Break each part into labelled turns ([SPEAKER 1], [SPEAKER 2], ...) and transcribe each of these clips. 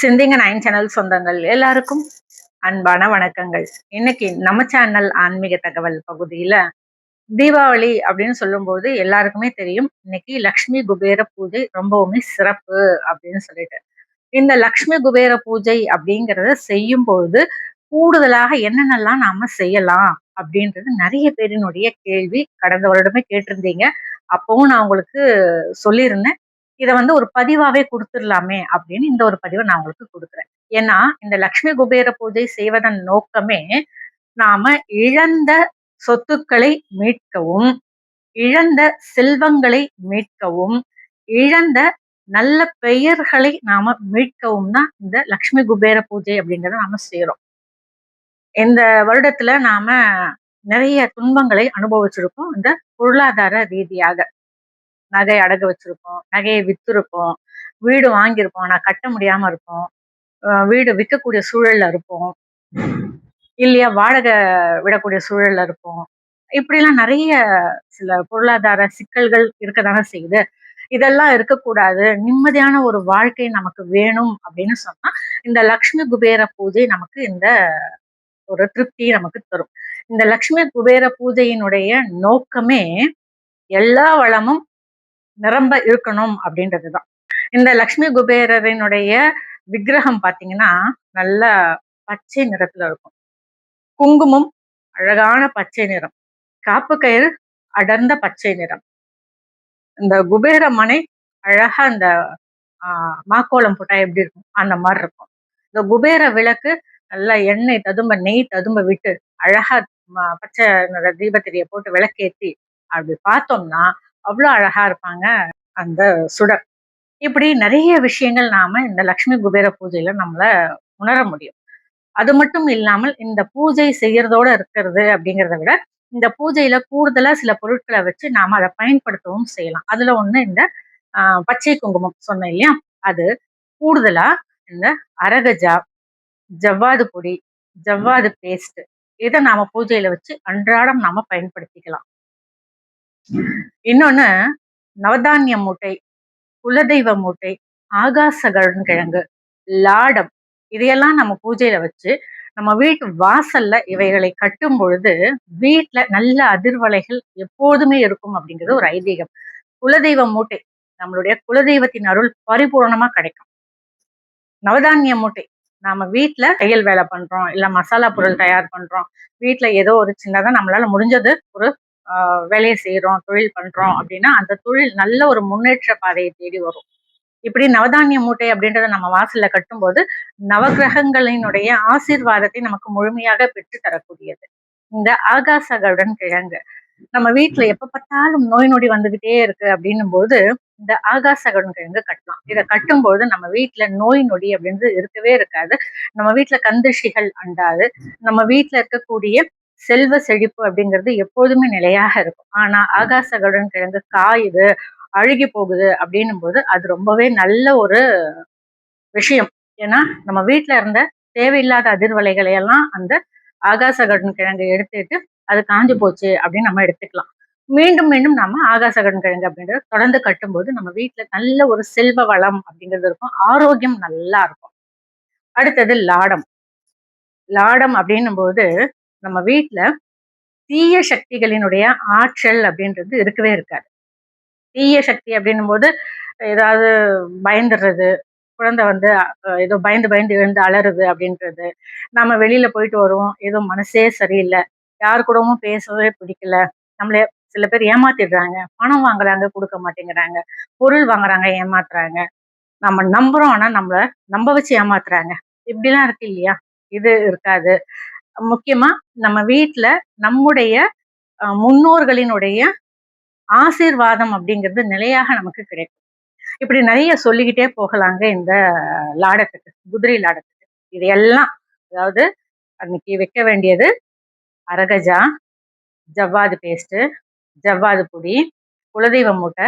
[SPEAKER 1] சிந்திங்க nine channel சொந்தங்கள் எல்லாருக்கும் அன்பான வணக்கங்கள். இன்னைக்கு நம்ம சேனல் ஆன்மீக தகவல் பகுதியில தீபாவளி அப்படின்னு சொல்லும்போது எல்லாருக்குமே தெரியும். இன்னைக்கு லக்ஷ்மி குபேர பூஜை ரொம்பவுமே சிறப்பு அப்படின்னு சொல்லிட்டு. இந்த லக்ஷ்மி குபேர பூஜை அப்படிங்கிறத செய்யும் பொழுது கூடுதலாக என்னென்னலாம் நாம செய்யலாம் அப்படின்றது நிறைய பேரினுடைய கேள்வி கடந்த வருடமே கேட்டிருந்தீங்க. அப்பவும் நான் உங்களுக்கு சொல்லியிருந்தேன். இதை வந்து ஒரு பதிவாவே கொடுத்துடலாமே அப்படின்னு இந்த ஒரு பதிவை நான் உங்களுக்கு கொடுக்குறேன். ஏன்னா இந்த லக்ஷ்மி குபேர பூஜை செய்வதன் நோக்கமே நாம இழந்த சொத்துக்களை மீட்கவும் இழந்த செல்வங்களை மீட்கவும் இழந்த நல்ல பெயர்களை நாம மீட்கவும் தான் இந்த லக்ஷ்மி குபேர பூஜை அப்படிங்கிறத நாம செய்யறோம் இந்த வருடத்துல நாம நிறைய துன்பங்களை அனுபவிச்சிருக்கோம். இந்த பொருளாதார ரீதியாக. நகை அடகு வச்சிருப்போம் நகையை வித்திருப்போம் வீடு வாங்கியிருப்போம் ஆனால் கட்ட முடியாம இருப்போம். வீடு விற்கக்கூடிய சூழல்ல இருப்போம். இல்லையா வாடகை விடக்கூடிய சூழல்ல இருப்போம். இப்படிலாம் நிறைய சில பொருளாதார சிக்கல்கள் இருக்கதானே செய்யுது. இதெல்லாம் இருக்கக்கூடாது. நிம்மதியான ஒரு வாழ்க்கை நமக்கு வேணும் அப்படின்னு சொன்னா இந்த லக்ஷ்மி குபேர பூஜை நமக்கு இந்த ஒரு திருப்தி நமக்கு தரும். இந்த லக்ஷ்மி குபேர பூஜையினுடைய நோக்கமே எல்லா வளமும் நிரம்ப இருக்கணும் அப்படின்றதுதான். இந்த லக்ஷ்மி குபேரரினுடைய விக்கிரகம் பாத்தீங்கன்னா நல்ல பச்சை நிறத்துல இருக்கும். குங்குமம் அழகான பச்சை நிறம். காப்பு கயிறு அடர்ந்த பச்சை நிறம். இந்த குபேர மனை அழகா அந்த ஆஹ் மாக்கோளம் போட்டா எப்படி இருக்கும்? அந்த மாதிரி இருக்கும். இந்த குபேர விளக்கு நல்லா எண்ணெய் ததும்ப நெய் ததும்ப விட்டு அழகா பச்சை தீபத்திரிய போட்டு விளக்கேற்றி அப்படி பார்த்தோம்னா அவ்வளோ அழகா இருப்பாங்க அந்த சுடர். இப்படி நிறைய விஷயங்கள் நாம இந்த லக்ஷ்மி குபேர பூஜையில நம்மள உணர முடியும். அது மட்டும் இல்லாமல் இந்த பூஜை செய்யறதோட இருக்கிறது அப்படிங்கிறத விட இந்த பூஜையில கூடுதலா சில பொருட்களை வச்சு நாம அதை பயன்படுத்தவும் செய்யலாம். அதுல ஒண்ணு இந்த ஆஹ் பச்சை குங்குமம் சொன்னேன் இல்லையா? அது கூடுதலா இந்த அரகஜா ஜவ்வாது பொடி ஜவ்வாது பேஸ்ட் இதை நாம பூஜையில வச்சு அன்றாடம் நாம பயன்படுத்திக்கலாம். இன்னொன்னு நவதானிய மூட்டை குலதெய்வ மூட்டை ஆகாசகரன் கிழங்கு லாடம் இதையெல்லாம் நம்ம பூஜையில வச்சு நம்ம வீட்டு வாசல்ல இவைகளை கட்டும் பொழுது வீட்டுல நல்ல அதிர்வலைகள் எப்போதுமே இருக்கும் அப்படிங்கிறது ஒரு ஐதீகம். குலதெய்வ மூட்டை நம்மளுடைய குலதெய்வத்தின் அருள் பரிபூர்ணமா கிடைக்கும். நவதானிய மூட்டை நாம வீட்டுல தையல் வேலை பண்றோம் இல்ல மசாலா பொருள் தயார் பண்றோம் வீட்டுல ஏதோ ஒரு சின்னதா நம்மளால முடிஞ்சது ஒரு வேலையை செய்யறோம் தொழில் பண்றோம் அப்படின்னா அந்த தொழில் நல்ல ஒரு முன்னேற்ற பாதையை தேடி வரும். இப்படி நவதானிய மூட்டை அப்படின்றத நம்ம வாசல்ல கட்டும்போது நவகிரகங்களினுடைய ஆசீர்வாதத்தை நமக்கு முழுமையாக பெற்று தரக்கூடியது. இந்த ஆகாசகருடன் கிழங்கு. நம்ம வீட்டுல எப்ப பார்த்தாலும் நோய் நொடி வந்துகிட்டே இருக்கு அப்படின்னும் போது இந்த ஆகாசகடன் கிழங்கு கட்டலாம். இதை கட்டும்போது நம்ம வீட்டுல நோய் நொடி அப்படின்றது இருக்கவே இருக்காது. நம்ம வீட்டுல கந்திஷிகள் அண்டாது. நம்ம வீட்டுல இருக்கக்கூடிய செல்வ செழிப்பு அப்படிங்கிறது எப்போதுமே நிலையாக இருக்கும். ஆனா ஆகாச கடன் கிழங்கு காயுது அழுகி போகுது அப்படின்னும் போது அது ரொம்பவே நல்ல ஒரு விஷயம். ஏன்னா நம்ம வீட்டுல இருந்த தேவையில்லாத அதிர்வலைகளை எல்லாம் அந்த ஆகாச கடன் கிழங்கு எடுத்துட்டு அது காஞ்சி போச்சு அப்படின்னு நம்ம எடுத்துக்கலாம். மீண்டும் மீண்டும் நம்ம ஆகாசகடன் கிழங்கு அப்படின்றத தொடர்ந்து கட்டும்போது நம்ம வீட்டுல நல்ல ஒரு செல்வ வளம் அப்படிங்கிறது இருக்கும். ஆரோக்கியம் நல்லா இருக்கும். அடுத்தது லாடம். லாடம் அப்படின்னும் போது நம்ம வீட்டுல தீய சக்திகளினுடைய ஆற்றல் அப்படின்றது இருக்கவே இருக்காது. தீய சக்தி அப்படின்னும் போது ஏதாவது பயந்துடுறது குழந்தை வந்து ஏதோ பயந்து பயந்து எழுந்து அலறுது அப்படின்றது நம்ம வெளியில போயிட்டு வருவோம் ஏதோ மனசே சரியில்லை யார் கூடவும் பேசவே பிடிக்கல நம்மளே சில பேர் ஏமாத்திடுறாங்க பணம் வாங்குறாங்க கொடுக்க மாட்டேங்கிறாங்க பொருள் வாங்குறாங்க ஏமாத்துறாங்க. நம்ம நம்புறோம் ஆனா நம்மள நம்ப வச்சு ஏமாத்துறாங்க. இப்படிலாம் இருக்கு இல்லையா? இது இருக்காது. முக்கியமா நம்ம வீட்டுல நம்முடைய முன்னோர்களினுடைய ஆசீர்வாதம் அப்படிங்கிறது நிலையாக நமக்கு கிடைக்கும். இப்படி நிறைய சொல்லிக்கிட்டே போகலாங்க இந்த லாடத்துக்கு குதிரை லாடத்துக்கு. இதையெல்லாம் அதாவது அன்னைக்கு வைக்க வேண்டியது அரகஜா ஜவ்வாது பேஸ்ட்டு ஜவ்வாது பொடி குலதெய்வ மூட்டை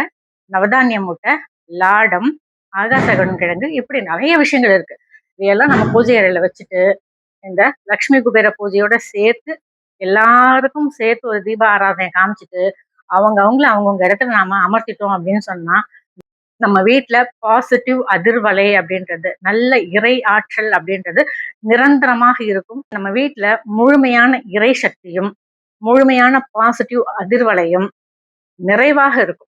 [SPEAKER 1] நவதானிய மூட்டை லாடம் ஆகாசகன் கிழங்கு இப்படி நிறைய விஷயங்கள் இருக்கு. இதையெல்லாம் நம்ம பூஜை அறையில வச்சுட்டு இந்த லக்ஷ்மி குபேர பூஜையோட சேர்த்து எல்லாருக்கும் சேர்த்து ஒரு தீப ஆராதனை காமிச்சிட்டு அவங்க அவங்கள அவங்கவுங்க இடத்துல நாம அமர்த்திட்டோம் அப்படின்னு சொன்னா நம்ம வீட்டில் பாசிட்டிவ் அதிர்வலை அப்படின்றது நல்ல இறை ஆற்றல் அப்படின்றது நிரந்தரமாக இருக்கும். நம்ம வீட்டில் முழுமையான இறை சக்தியும் முழுமையான பாசிட்டிவ் அதிர்வலையும் நிறைவாக இருக்கும்.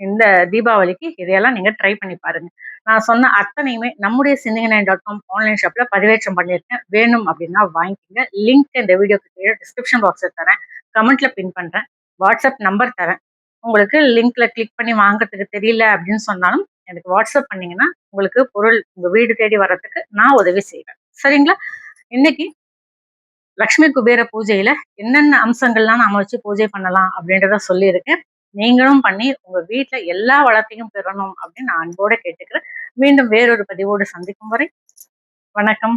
[SPEAKER 1] இந்த தீபாவளிக்கு இதையெல்லாம் நீங்க ட்ரை பண்ணி பாருங்க. நான் சொன்ன அத்தனையுமே நம்முடைய சிந்திங்க நைன் டாட் காம் ஆன்லைன் ஷாப்ல பதிவேற்றம் பண்ணியிருக்கேன். வேணும் அப்படின்னா வாங்கிக்கோங்க. லிங்க் இந்த வீடியோக்கு கீழே டிஸ்கிரிப்ஷன் பாக்ஸில் தரேன். கமெண்ட்ல பின் பண்றேன். வாட்ஸ்அப் நம்பர் தரேன். உங்களுக்கு லிங்க்ல கிளிக் பண்ணி வாங்குறதுக்கு தெரியல அப்படின்னு சொன்னாலும் எனக்கு வாட்ஸ்அப் பண்ணீங்கன்னா உங்களுக்கு பொருள் உங்கள் வீடு தேடி வர்றதுக்கு நான் உதவி செய்வேன். சரிங்களா? இன்னைக்கு லக்ஷ்மி குபேர பூஜையில என்னென்ன அம்சங்கள்லாம் நாம வச்சு பூஜை பண்ணலாம் அப்படின்றத சொல்லியிருக்கேன். நீங்களும் பண்ணி உங்க வீட்ல எல்லா வளத்தையும் பெறணும் அப்படின்னு நான் அன்போட கேட்டுக்கிறேன். மீண்டும் வேறொரு பதிவோடு சந்திக்கும் வரை வணக்கம்.